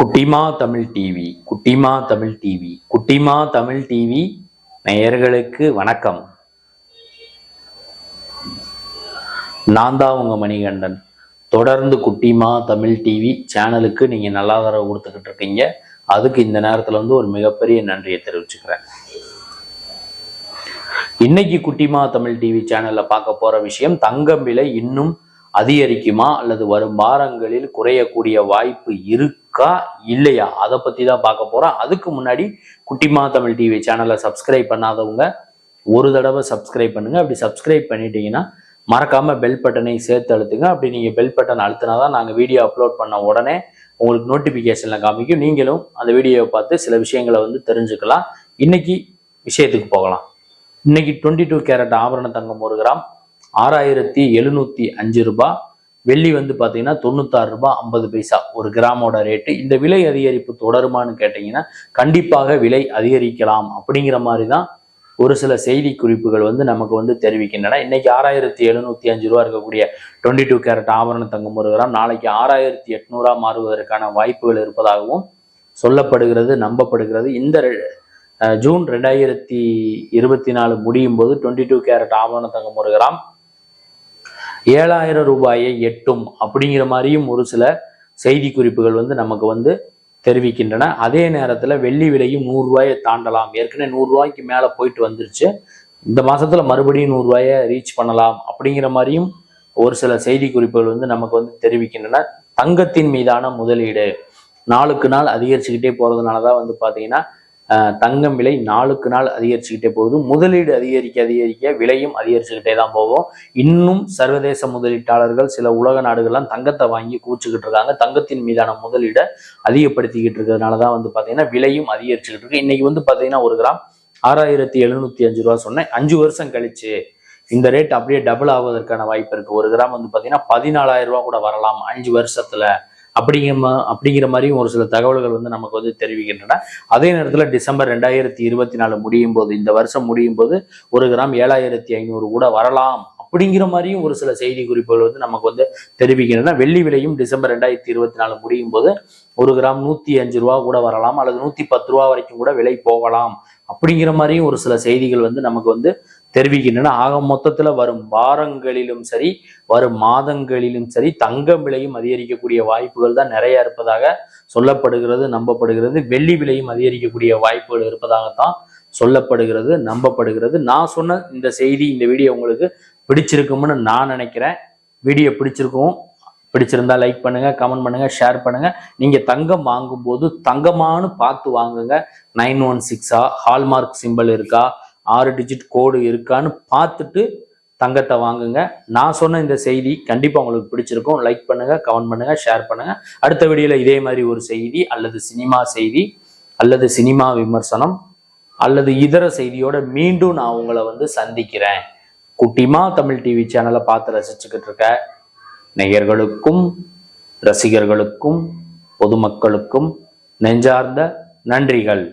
குட்டிமா தமிழ் டிவி குட்டிமா தமிழ் டிவி குட்டிமா தமிழ் டிவி நேயர்களுக்கு வணக்கம். நான் தான் உங்க மணிகண்டன். தொடர்ந்து குட்டிமா தமிழ் டிவி சேனலுக்கு நீங்க நல்லா தர கொடுத்துக்கிட்டு இருக்கீங்க. அதுக்கு இந்த நேரத்துல வந்து ஒரு மிகப்பெரிய நன்றியை தெரிவிச்சுக்கிறேன். இன்னைக்கு குட்டிமா தமிழ் டிவி சேனல்ல பார்க்க போற விஷயம் தங்கம் விலை இன்னும் அதிகரிக்குமா அல்லது வரும் வாரங்களில் குறையக்கூடிய வாய்ப்பு இருக்கு இல்லையா? அதை பத்தி தான் பார்க்க போறோம். அதுக்கு முன்னாடி குட்டிமா தமிழ் டிவி சேனலை சப்ஸ்கிரைப் பண்ணாதவங்க ஒரு தடவை சப்ஸ்கிரைப் பண்ணுங்க. அப்படி சப்ஸ்கிரைப் பண்ணிட்டீங்கன்னா மறக்காம பெல் பட்டனை சேர்த்து அழுத்துங்க. அப்படி நீங்க பெல் பட்டன் அழுத்தினாதான் நாங்க வீடியோ அப்லோட் பண்ண உடனே உங்களுக்கு நோட்டிபிகேஷன்ல காமிக்கும். நீங்களும் அந்த வீடியோவை பார்த்து சில விஷயங்களை வந்து தெரிஞ்சுக்கலாம். இன்னைக்கு விஷயத்துக்கு போகலாம். இன்னைக்கு டுவெண்ட்டி டூ கேரட் ஆபரண தங்கம் ஒரு கிராம் ஆறாயிரத்தி எழுநூத்தி அஞ்சு ரூபாய். வெள்ளி வந்து பார்த்தீங்கன்னா தொண்ணூத்தாறு ரூபாய் ஐம்பது பைசா ஒரு கிராமோட ரேட்டு இந்த விலை அதிகரிப்பு தொடருமான்னு கேட்டிங்கன்னா கண்டிப்பாக விலை அதிகரிக்கலாம் அப்படிங்கிற மாதிரி தான் ஒரு சில செய்தி குறிப்புகள் வந்து நமக்கு வந்து தெரிவிக்கின்றன. இன்னைக்கு ஆறாயிரத்தி எழுநூத்தி அஞ்சு ரூபா இருக்கக்கூடிய டுவெண்ட்டி டூ கேரட் ஆபரண தங்கம் ஒரு கிராம் நாளைக்கு ஆறாயிரத்தி எட்நூறா மாறுவதற்கான வாய்ப்புகள் இருப்பதாகவும் சொல்லப்படுகிறது நம்பப்படுகிறது. இந்த ஜூன் ரெண்டாயிரத்தி இருபத்தி நாலு முடியும் போது டுவெண்ட்டி டூ கேரட் ஆபரண தங்கம் ஒரு கிராம் ஏழாயிரம் ரூபாயை எட்டும் அப்படிங்கிற மாதிரியும் ஒரு சில செய்தி குறிப்புகள் வந்து நமக்கு வந்து தெரிவிக்கின்றன. அதே நேரத்தில் வெள்ளி விலையும் நூறுரூவாயை தாண்டலாம். ஏற்கனவே நூறுரூவாய்க்கு மேலே போயிட்டு வந்துருச்சு. இந்த மாதத்தில் மறுபடியும் நூறுரூவாயை ரீச் பண்ணலாம் அப்படிங்கிற மாதிரியும் ஒரு சில செய்தி குறிப்புகள் வந்து நமக்கு வந்து தெரிவிக்கின்றன. தங்கத்தின் மீதான முதலீடு. நாளுக்கு நாள் அதிகரிச்சுக்கிட்டே போகிறதுனால தான் வந்து பார்த்தீங்கன்னா தங்கம் விலை நாளுக்கு நாள் அதிகரிச்சுக்கிட்டே போகுது. முதலீடு அதிகரிக்க அதிகரிக்க விலையும் அதிகரிச்சுக்கிட்டே தான் போகும். இன்னும் சர்வதேச முதலீட்டாளர்கள் சில உலக நாடுகள்லாம் தங்கத்தை வாங்கி கூச்சுக்கிட்டு இருக்காங்க. தங்கத்தின் மீதான முதலீடை அதிகப்படுத்திக்கிட்டு இருக்கிறதுனால தான் வந்து பார்த்தீங்கன்னா விலையும் அதிகரிச்சுக்கிட்டு இருக்கு. இன்னைக்கு வந்து பார்த்தீங்கன்னா ஒரு கிராம் ஆறாயிரத்தி எழுநூத்தி அஞ்சு ரூபா சொன்னேன். அஞ்சு வருஷம் கழிச்சு இந்த ரேட் அப்படியே டபுள் ஆவதற்கான வாய்ப்பு இருக்கு. ஒரு கிராம் வந்து பார்த்தீங்கன்னா பதினாலாயிரம் ரூபா கூட வரலாம். அஞ்சு வருஷத்துல அப்படிங்கிற அப்படிங்கிற மாதிரியும் ஒரு சில தகவல்கள் வந்து நமக்கு வந்து தெரிவிக்கின்றன. அதே நேரத்தில் டிசம்பர் ரெண்டாயிரத்தி இருபத்தி நாலு முடியும் போது இந்த வருஷம் முடியும் போது ஒரு கிராம் ஏழாயிரத்தி ஐநூறு கூட வரலாம் அப்படிங்கிற மாதிரியும் ஒரு சில செய்தி குறிப்புகள் வந்து நமக்கு வந்து தெரிவிக்கின்றன. வெள்ளி விலையும் டிசம்பர் ரெண்டாயிரத்தி இருபத்தி நாலு முடியும் போது ஒரு கிராம் நூத்தி அஞ்சு ரூபா கூட வரலாம் அல்லது நூத்தி பத்து ரூபா வரைக்கும் கூட விலை போகலாம் அப்படிங்கிற மாதிரியும் ஒரு சில செய்திகள் வந்து நமக்கு வந்து தெரிவிக்கின்றன. ஆக மொத்தத்தில் வரும் வாரங்களிலும் சரி வரும் மாதங்களிலும் சரி தங்கம் விலையும் அதிகரிக்கக்கூடிய வாய்ப்புகள் தான் நிறைய இருப்பதாக சொல்லப்படுகிறது நம்பப்படுகிறது. வெள்ளி விலையும் அதிகரிக்கக்கூடிய வாய்ப்புகள் இருப்பதாகத்தான் சொல்லப்படுகிறது நம்பப்படுகிறது. நான் சொன்ன இந்த செய்தி இந்த வீடியோ உங்களுக்கு பிடிச்சிருக்கும்னு நான் நினைக்கிறேன். வீடியோ பிடிச்சிருக்கும் பிடிச்சிருந்தா லைக் பண்ணுங்க கமெண்ட் பண்ணுங்க ஷேர் பண்ணுங்க. நீங்க தங்கம் வாங்கும்போது தங்கமானு பார்த்து வாங்குங்க. நைன் ஒன் சிக்ஸா? ஹால்மார்க் சிம்பிள் இருக்கா? ஆறு டிஜிட் கோடு இருக்கான்னு பார்த்துட்டு தங்கத்தை வாங்குங்க. நான் சொன்ன இந்த செய்தி கண்டிப்பாக உங்களுக்கு பிடிச்சிருக்கும். லைக் பண்ணுங்க கமெண்ட் பண்ணுங்க ஷேர் பண்ணுங்க. அடுத்த வீடியோல இதே மாதிரி ஒரு செய்தி அல்லது சினிமா செய்தி அல்லது சினிமா விமர்சனம் அல்லது இதர செய்தியோட மீண்டும் நான் உங்களை வந்து சந்திக்கிறேன். குட்டிமா தமிழ் டிவி சேனலை பார்த்து ரசிச்சுக்கிட்டு இருக்க நேயர்களுக்கும் ரசிகர்களுக்கும் பொதுமக்களுக்கும் நெஞ்சார்ந்த நன்றிகள்.